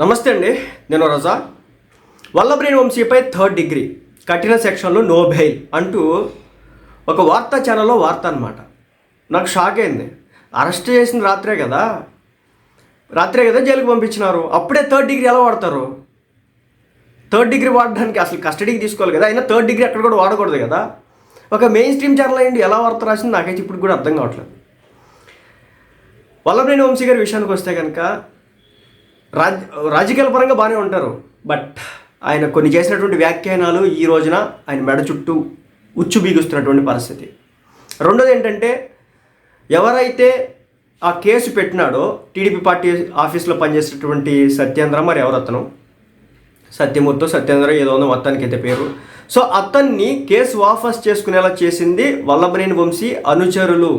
నమస్తే అండి నేను రజా. వల్లభనేని వంశీపై థర్డ్ డిగ్రీ కఠిన సెక్షన్లో నో బెయిల్ అంటూ ఒక వార్తా ఛానల్లో వార్త అనమాట నాకు షాక్ అయింది. అరెస్ట్ చేసిన రాత్రే కదా. రాత్రే కదా జైలుకి పంపించినారు. అప్పుడే థర్డ్ డిగ్రీ ఎలా వాడతారు? థర్డ్ డిగ్రీ వాడడానికి అసలు కస్టడీకి తీసుకోవాలి కదా. అయినా థర్డ్ డిగ్రీ అక్కడ కూడా వాడకూడదు కదా. ఒక మెయిన్ స్ట్రీమ్ ఛానల్ అయ్యండి ఎలా వార్త రాసింది నాకైతే ఇప్పుడు కూడా అర్థం కావట్లేదు. వల్లభ్రేణి వంశీ గారి విషయానికి వస్తే కనుక రాజ్ రాజకీయాల పరంగా బాగానే ఉంటారు. బట్ ఆయన కొన్ని చేసినటువంటి వ్యాఖ్యానాలు ఈ రోజున ఆయన మెడ చుట్టూ ఉచ్చు బీగుస్తున్నటువంటి పరిస్థితి. రెండోది ఏంటంటే ఎవరైతే ఆ కేసు పెట్టినాడో టీడీపీ పార్టీ ఆఫీస్లో పనిచేసేటువంటి సత్యేంద్ర మరి ఎవరతను? సత్యమూర్తో సత్యేంద్ర ఏదో ఉందో మొత్తానికి అయితే పేరు. సో అతన్ని కేసు వాపస్ చేసుకునేలా చేసింది వల్లభనేని వంశీ అనుచరులు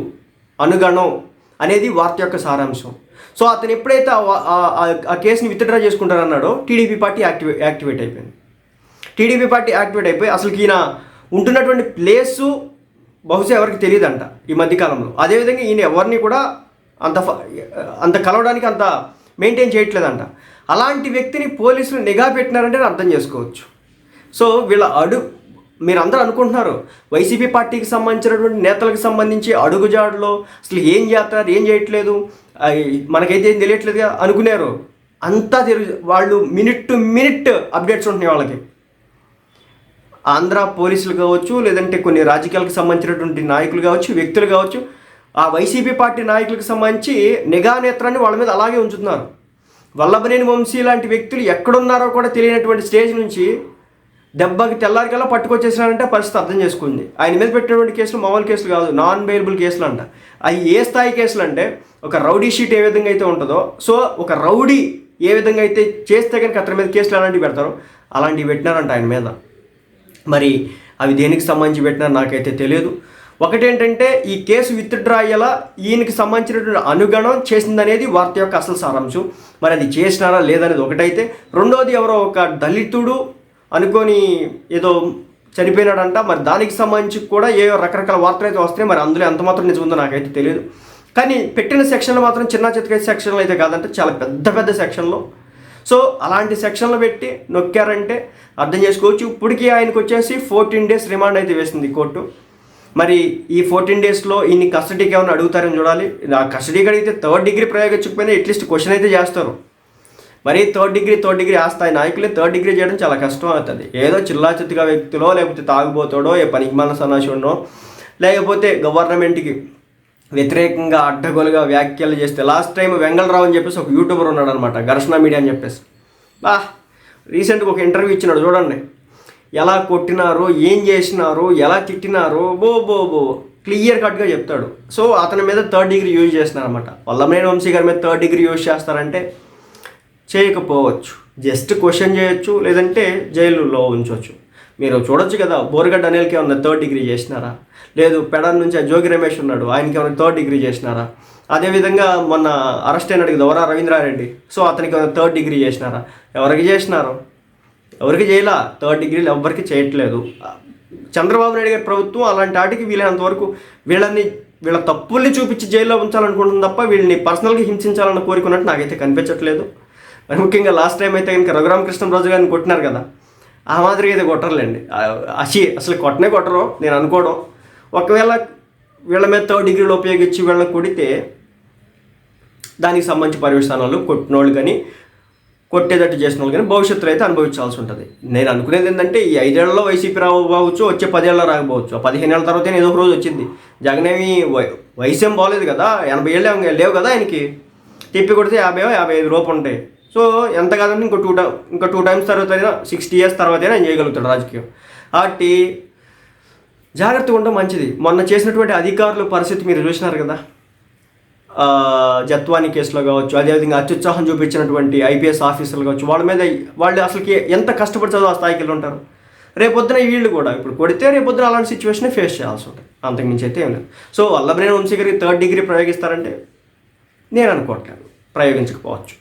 అనుగణం అనేది వార్త యొక్క సారాంశం. సో అతను ఎప్పుడైతే ఆ కేసుని విత్డ్రా చేసుకుంటారన్నాడో టీడీపీ పార్టీ యాక్టివే యాక్టివేట్ అయిపోయింది. టీడీపీ పార్టీ యాక్టివేట్ అయిపోయి అసలు ఈయన ఉంటున్నటువంటి ప్లేసు బహుశా ఎవరికి తెలియదంట ఈ మధ్యకాలంలో. అదేవిధంగా ఈయన ఎవరిని కూడా అంత ఫ- అంత కలవడానికి అంత మెయింటైన్ చేయట్లేదంట. అలాంటి వ్యక్తిని పోలీసులు నిఘా పెట్టినారంటే అర్థం చేసుకోవచ్చు. సో వీళ్ళ అడు మీరందరూ అనుకుంటున్నారు. వైసీపీ పార్టీకి సంబంధించినటువంటి నేతలకు సంబంధించి అడుగుజాడులో అసలు ఏం చేస్తున్నారు ఏం చేయట్లేదు మనకైతే ఏం తెలియట్లేదుగా అనుకున్నారు అంతా తెలు వాళ్ళు మినిట్ టు మినిట్ అప్డేట్స్ ఉంటున్నాయి వాళ్ళకి. ఆంధ్ర పోలీసులు కావచ్చు లేదంటే కొన్ని రాజకీయాలకు సంబంధించినటువంటి నాయకులు కావచ్చు వ్యక్తులు కావచ్చు ఆ వైసీపీ పార్టీ నాయకులకు సంబంధించి నిఘా నేత్రాన్ని వాళ్ళ మీద అలాగే ఉంచుతున్నారు. వల్లభనేని వంశీ లాంటి వ్యక్తులు ఎక్కడున్నారో కూడా తెలియనటువంటి స్టేజ్ నుంచి దెబ్బకి తెల్లారికల్లా పట్టుకొచ్చేసినారంటే పరిస్థితి అర్థం చేసుకుంది. ఆయన మీద పెట్టినటువంటి కేసులు మామూలు కేసులు కాదు నాన్ బెయిలబుల్ కేసులు అంట. అవి ఏ స్థాయి కేసులు అంటే ఒక రౌడీ షీట్ ఏ విధంగా అయితే ఉంటుందో సో ఒక రౌడీ ఏ విధంగా అయితే చేస్తే కనుక అతని మీద కేసులు అలాంటివి పెడతారో అలాంటివి పెట్టినారంట ఆయన మీద. మరి అవి దేనికి సంబంధించి పెట్టినారో నాకైతే తెలియదు. ఒకటేంటంటే ఈ కేసు విత్డ్రా అయ్యేలా ఈయనకి సంబంధించినటువంటి అనుగణం చేసిందనేది వార్త యొక్క అసలు సారాంశం. మరి అది చేసినారా లేదనేది ఒకటైతే రెండోది ఎవరో ఒక దళితుడు అనుకొని ఏదో చనిపోయినాడంట మరి దానికి సంబంధించి కూడా ఏ రకరకాల వార్తలు అయితే వస్తాయి మరి అందులో ఎంత మాత్రం నిజముందో నాకైతే తెలియదు. కానీ పెట్టిన సెక్షన్లో మాత్రం చిన్న చితక సెక్షన్లు అయితే కాదంటే చాలా పెద్ద పెద్ద సెక్షన్లో. సో అలాంటి సెక్షన్లు పెట్టి నొక్కారంటే అర్థం చేసుకోవచ్చు. ఇప్పటికీ ఆయనకు వచ్చేసి ఫోర్టీన్ డేస్ రిమాండ్ అయితే వేసింది కోర్టు. మరి ఈ ఫోర్టీన్ డేస్లో ఈయన్ని కస్టడీకి ఏమైనా అడుగుతారని చూడాలి. ఆ కస్టడీకి అడిగితే థర్డ్ డిగ్రీ ప్రయోగించకపోయినా అట్లీస్ట్ క్వశ్చన్ అయితే చేస్తారు. మరి థర్డ్ డిగ్రీ థర్డ్ డిగ్రీ ఆ స్థాయి నాయకులే థర్డ్ డిగ్రీ చేయడం చాలా కష్టం అవుతుంది ఏదో చిల్లాచిత్తుగా వ్యక్తిలో లేకపోతే తాగుబోతాడో ఏ పనికిమాల సన్నాసుడో లేకపోతే గవర్నమెంట్కి వ్యతిరేకంగా అడ్డగోలుగా వ్యాఖ్యలు చేస్తే లాస్ట్ టైం వెంగళరావు అని చెప్పేసి ఒక యూట్యూబర్ ఉన్నాడు అనమాట ఘర్షణ మీడియా అని చెప్పేసి. బా రీసెంట్గా ఒక ఇంటర్వ్యూ ఇచ్చినాడు చూడండి. ఎలా కొట్టినారు ఏం చేసినారు ఎలా తిట్టినారు బో బో బో క్లియర్ కట్గా చెప్తాడు. సో అతని మీద థర్డ్ డిగ్రీ యూజ్ చేస్తున్నారనమాట. వల్లమనేని వంశీ గారి మీద థర్డ్ డిగ్రీ యూజ్ చేస్తారంటే చేయకపోవచ్చు. జస్ట్ క్వశ్చన్ చేయొచ్చు లేదంటే జైలులో ఉంచవచ్చు మీరు చూడొచ్చు కదా బోరగడ్డ అనిల్కి ఏమన్నా థర్డ్ డిగ్రీ చేసినారా? లేదు పెడన్ నుంచి ఆ జోగి రమేష్ ఉన్నాడు ఆయనకి ఏమైనా థర్డ్ డిగ్రీ చేసినారా? అదేవిధంగా మొన్న అరెస్ట్ అయినాడు కదా వరా రవీంద్రారెడ్డి సో అతనికి ఏమైనా థర్డ్ డిగ్రీ చేసినారా? ఎవరికి చేసినారు? ఎవరికి చేయలా? థర్డ్ డిగ్రీలు ఎవ్వరికి చేయట్లేదు. చంద్రబాబు నాయుడు గారి ప్రభుత్వం అలాంటి వాటికి వీలైనంత వరకు వీళ్ళని వీళ్ళ తప్పుల్ని చూపించి జైల్లో ఉంచాలనుకుంటుంది తప్ప వీళ్ళని పర్సనల్గా హింసించాలన్న కోరుకున్నట్టు నాకైతే కనిపించట్లేదు. మరి ముఖ్యంగా లాస్ట్ టైం అయితే కనుక రఘురామకృష్ణరాజు గారిని కొట్టినారు కదా ఆ మాదిరిగా అయితే కొట్టరులేండి. అసి అసలు కొట్టనే కొట్టరు నేను అనుకోవడం. ఒకవేళ వీళ్ళ మీద థర్డ్ డిగ్రీలో ఉపయోగించి వీళ్ళని కొడితే దానికి సంబంధించి పర్యవసానాలు కొట్టిన వాళ్ళు కానీ కొట్టేటట్టు చేసిన వాళ్ళు కానీ భవిష్యత్తులో అయితే అనుభవించాల్సి ఉంటుంది. నేను అనుకునేది ఏంటంటే ఈ ఐదేళ్ళలో వైసీపీ రాకపోవచ్చు వచ్చే పదేళ్ళలో రాకపోవచ్చు. ఆ పదిహేను ఏళ్ళ తర్వాత ఏదో ఒక రోజు వచ్చింది. జగనేమి వై- వయసు ఏం బాగోలేదు కదా ఎనభై ఏళ్ళు లేవు కదా ఆయనకి. తిప్పి కొడితే యాభై యాభై ఐదు రూపాయలు ఉంటాయి. సో ఎంత కాదంటే ఇంకో టూ టైమ్ ఇంకా టూ టైమ్స్ తర్వాత అయినా సిక్స్టీ ఇయర్స్ తర్వాత అయినా ఆయన చేయగలుగుతాడు రాజకీయం. కాబట్టి జాగ్రత్తగా ఉండడం మంచిది. మొన్న చేసినటువంటి అధికారుల పరిస్థితి మీరు చూసినారు కదా? జత్వాని కేసులో కావచ్చు అదేవిధంగా అత్యుత్సాహం చూపించినటువంటి ఐపీఎస్ ఆఫీసర్లు కావచ్చు వాళ్ళ మీద వాళ్ళు అసలుకి ఎంత కష్టపడి చదువు ఆ స్థాయికి వెళ్ళి ఉంటారు. రేపొద్దున వీళ్ళు కూడా ఇప్పుడు కొడితే రేపొద్దున అలాంటి సిచ్యువేషన్ ఫేస్ చేయాల్సి ఉంటుంది. అంతకుమించి అయితే ఏం లేదు. సో వల్లభనేని వంశీ గారికి థర్డ్ డిగ్రీ ప్రయోగిస్తారంటే నేను అనుకోవట్లేదు. ప్రయోగించకపోవచ్చు.